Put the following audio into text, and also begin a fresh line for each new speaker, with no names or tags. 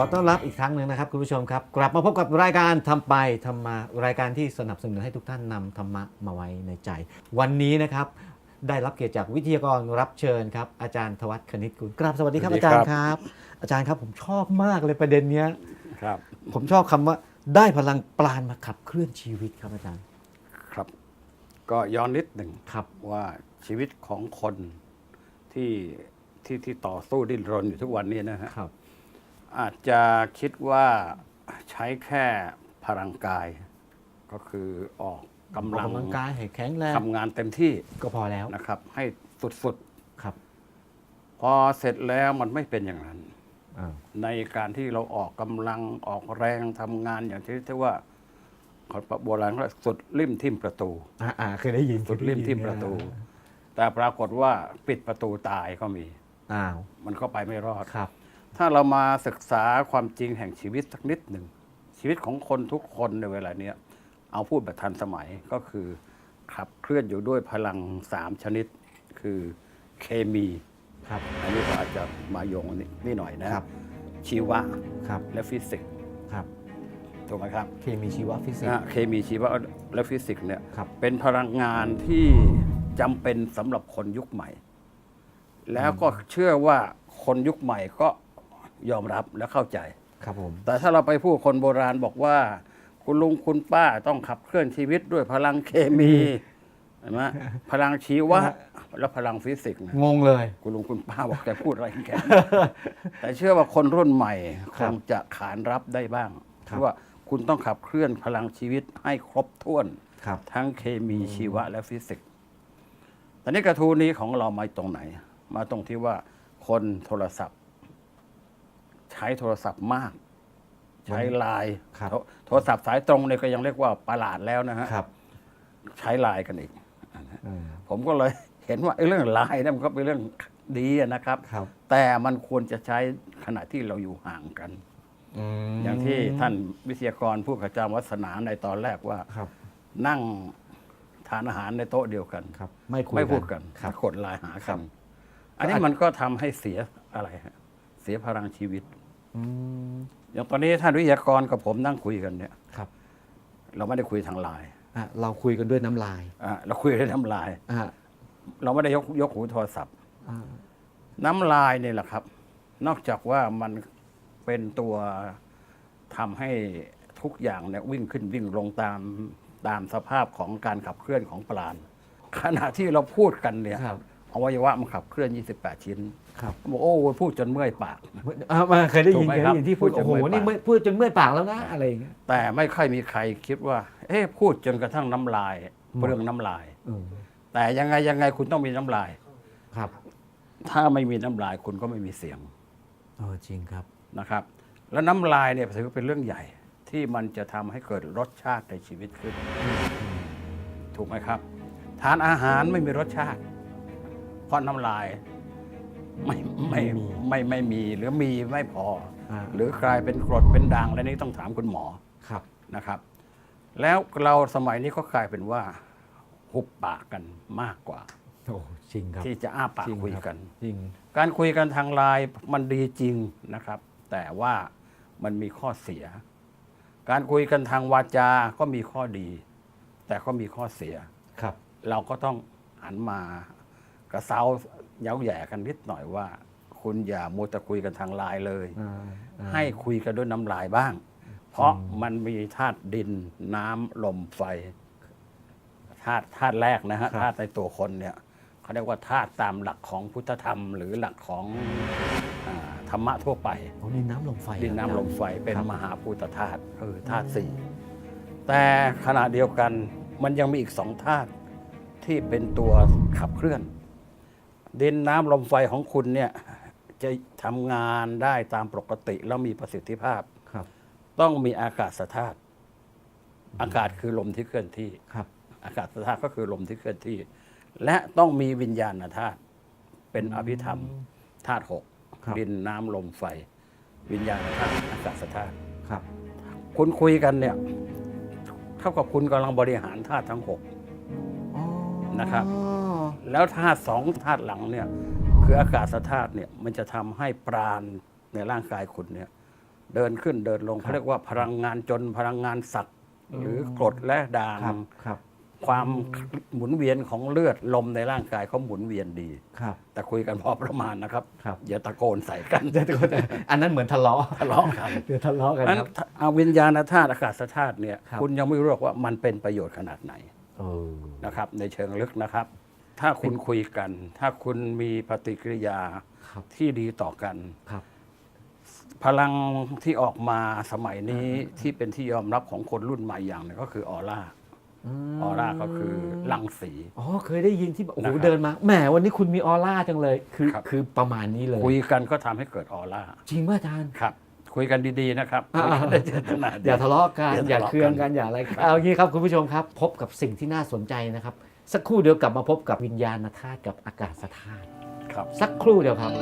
ขอต้อนรับอีกครั้งหนึ่งนะครับคุณผู้ชมครับ กลับมาพบกับรายการทำไปทำมารายการที่สนับสนุนให้ทุกท่านนำธรรมะมาไว้ในใจ วันนี้นะครับได้รับเกียรติจากวิทยากรรับเชิญครับอาจารย์ธวัฒน์คณิตกุลกราบสวัสดีครับ
สวัส
อา
ดี
จาร
ครับ
ย์ครับ อาจารย์ครับผมชอบมากเลยประเด็นเนี้ย
ครับ
ผมชอบคำว่าได้พลังปราณมาขับเคลื่อนชีวิตครับอาจารย์
ครับ ก็ย้อนนิดหนึ่ง
ครับ
ว่าชีวิตของคนที่ที่ที่ต่อสู้ดิ้นรนอยู่ทุกวันนี้นะฮะ
ครับ
อาจจะคิดว่าใช้แค่พลังกาย ก็คือออกกำ
ออก
ลัง
กำลังกายให้แข็งแรง
ทำงานเต็มที่
ก็พอแล้ว
นะครับ ให้สุด
ครับ
ๆพอเสร็จแล้วมันไม่เป็นอย่างนั้น
อ้าว
ในการที่เราออกกำลังออกแรงทำงานอย่างที่ที่ว่าคนโบราณเขาเรียกสุดริมทิ่มประตู
อ่าอ่าเคยได้ยิน
สุดริมทิ่มประตู แต่ปรากฏว่าปิดประตูตายก็มี
อ้าว
มันก็ไปไม่รอด
ครับ
ถ้าเรามาศึกษาความจริงแห่งชีวิตสักนิดหนึ่ง ชีวิตของคนทุกคนในเวลาเนี้ยเอาพูดแบบทันสมัยก็คือขับเคลื่อนอยู่ด้วยพลังสามชนิด คือเคมี
ครับ
อันนี้ก็อาจจะมาโยงนดนี่หน่อยนะครับ ชีวะ
ครับ
และฟิสิกส์
ครับ
ถูกไหมครับ
เคมีชีวฟิสิก
นะ
ส์
เคมีชีวะและฟิสิกส์เนี่ย
ครับ
เป็นพลังงานที่จำเป็นสำหรับคนยุคใหม่ แล้วก็เชื่อว่าคนยุคใหม่ก็ ยอมรับและเข้าใจ
ครับผม
แต่ถ้าเราไปพูดคนโบราณบอกว่า คุณลุงคุณป้าต้องขับเคลื่อนชีวิตด้วยพลังเคมีเห็นไหมพลังชีวะและพลังฟิสิกส์นะ
งงเลย
คุณลุงคุณป้าบอกแกพูดอะไรของแกแต่เชื่อว่าคนรุ่นใหม่
ค
ครับงจะขานรับได้บ้าง
ครับ
ว่าคุณต้องขับเคลื่อนพลังชีวิตให้ครบถ้วน
ครับ
ทั้งเคมีชีวะและฟิสิกส์ตอนนี้กระทู้นี้ของเรามาตรงไหน มาตรงที่ว่าคนโทรศัพท์ ใช้โทรศัพท์มาก ใช้ไลน์
ครับ
โทรโทรศัพท์สายตรงเนี่ยก็ยังเรียกว่าประหลาดแล้วนะฮะ
ครับ
ใช้ไลน์กันอีก
อืม
ผมก็เลยเห็นว่าไอ้เรื่องไลน์เนี่ยมันก็เป็นเรื่องดีอะนะครับ
ครับ
แต่มันควรจะใช้ขณะที่เราอยู่ห่างกัน
ม
อย่างที่ท่านวิทยากรผู้ขจารวัฒนาในตอนแรกว่า
ครับ
นั่งทานอาหารในโต๊ะเดียวกัน
ครับ ไม่คุย
ไม่พูดกัน
ครับ
กดไลน์หา
ครั
กับนอันนี้มันก็ทำให้เสียอะไรฮะเสียพลังชีวิต
อืม
อย่างตอนนี้ท่านวิทยากรกับผมนั่งคุยกันเนี่ย
ครับ
เราไม่ได้คุยทางไลน์
อะเราคุยกันด้วยน้ำลาย
อะเราคุยด้วยน้ำลาย
อะ
เราไม่ได้ยกยกหูโทรศัพท์
อ่า
น้ำลายเนี่ยแหละครับ นอกจากว่ามันเป็นตัวทำให้ทุกอย่างเนี่ยวิ่งขึ้นวิ่งลงตามตามสภาพของการขับเคลื่อนของปราณขณะที่เราพูดกันเนี่ย
ครับ
อวัยวะมันขับเคลื่อน 28 ชิ้น
ครับ
บอกโอ้พูดจนเมื่อยปาก
อะมาเคยได้ยิน
ถูกไหม
เคย
ครั
ได้
บ
ยินที่พูด
พูดจน
โอ้โห
เมื่อย
นี่
ปาก
เมื่อยพูดจนเมื่อยปากแล้วนะอะไรอย่างเงี้ย
แต่ไม่ค่อยมีใครคิดว่า เอ๊ะพูดจนกระทั่งน้ำลาย
หมด
เรื่องน้ำลาย
อืม
แต่ยังไงยังไงคุณต้องมีน้ำลาย
ครับ
ถ้าไม่มีน้ำลายคุณก็ไม่มีเสียง
เออจริงครับ
นะครับ แล้วน้ำลายเนี่ยถือว่าเป็นเรื่องใหญ่ ที่มันจะทำให้เกิดรสชาติในชีวิตขึ้น ถูกไหมครับ ทานอาหารไม่มีรสชาติ เพราะน้ำลายไม่ไม่
ไม่มี
ไม่ไม่มีหรือมีไม่พอ
อ่า
หรือกลายเป็นกรดเป็นด่างและนี่ต้องถามคุณหมอ
ครับ
นะครับ แล้วเราสมัยนี้ก็กลายเป็นว่า หุบปากกันมากกว่า
โอ้จริงครับ
ที่จะอ้าปาก
จริง
คุย
รับ
กัน
จริง
การคุยกันทางไลน์มันดีจริงนะครับ แต่ว่ามันมีข้อเสีย การคุยกันทางวาจาก็มีข้อดี แต่ก็มีข้อเสีย
ครับ
เราก็ต้องหันมา กระเซาเย้าแหย่กันนิดหน่อยว่า คุณอย่ามัวแต่คุยกันทางไลน์เลย
อ่าอ่า
ให้คุยกันด้วยน้ำลายบ้าง เพราะมันมีธาตุดินน้ำลมไฟธาตุธาตุแรกนะฮะธาตุในตัวคนเนี่ยเขาเรียกว่าธาตุตามหลักของพุทธธรรม หรือหลักของอาธรรมะทั่วไป
โอ้ดินน้ำลมไฟ
ดินน้ำลมไฟเป็น
ครับ
มหาภูตธาตุคือธาตุสี่แต่ขณะเดียวกันมันยังมีอีกสองธาตุที่เป็นตัวขับเคลื่อน ดินน้ำลมไฟของคุณเนี่ยจะทำงานได้ตามปกติแล้วมีประสิทธิภาพ
ครับ
ต้องมีอากาศธาตุอากาศคือลมที่เคลื่อนที่
ครับ
อากาศธาตุก็คือลมที่เคลื่อนที่ และต้องมีวิญญาณธาตุเป็นอภิธรรมธาตุหก
ครับ
ดินน้ำลมไฟ วิญญาณธาตุอากาศธาตุ
ครับ
คุณคุยกันเนี่ย เท่ากับคุณกำลังบริหารธาตุทั้งหก
อ๋อ
นะครับ แล้วธาตุสองธาตุหลังเนี่ยคืออากาศธาตุเนี่ยมันจะทำให้ปราณในร่างกายคุณเนี่ยเดินขึ้นเดินลง
ครับ
เขาเรียกว่าพลังงานจนพลังงานสัตว์หรือกรดและด่าง
ครับครับ
ความหมุนเวียนของเลือดลมในร่างกายเขาหมุนเวียนดี
ครับ
แต่คุยกันพอประมาณนะครับ
ครับ
อย่าตะโกนใส่กัน
เดี๋ยวทุกคนอันนั้นเหมือนทะเลาะ
ทะเลาะกัน
เดี๋ยวทะเลาะกัน
นั้น
ครับ
เอาวิญญาณธาตุอากาศธาตุเนี่ย
ครับ
คุณยังไม่รู้หรอกว่ามันเป็นประโยชน์ขนาดไหน
เออ
นะครับ ในเชิงลึกนะครับ ถ้าคุณคุยกัน ถ้าคุณมีปฏิกิริยา
ครับ
ที่ดีต่อกัน
ครับ
พลังที่ออกมาสมัยนี้ที่เป็นที่ยอมรับของคนรุ่นใหม่อย่างหนึงก็คือออร่า
ม
ออร่าก็คือรังสี
อ๋อเคยได้ยินที่แบบโอ้โห
นะครับ
เดินมาแหมวันนี้คุณมีออร่าจังเลยคือ
ครับ
คือประมาณนี้เลย
คุยกันก็ทำให้เกิดออร่า
จริงป่ะอาจารย์
ครับ คุยกันดีๆนะครับ
อ่า
คุยกันได้เจตนาดี
อย่าทะเลาะกัน
อย่า
อย่า
ทะเลาะกัน
เคืองกันอย่าอะไรกันเอางี้ครับคุณผู้ชมครับ พบกับสิ่งที่น่าสนใจนะครับ สักครู่เดียวกลับมาพบกับวิญญาณธาตุกับอากาศธาตุ
ครับ
สักครู่เดียวครับ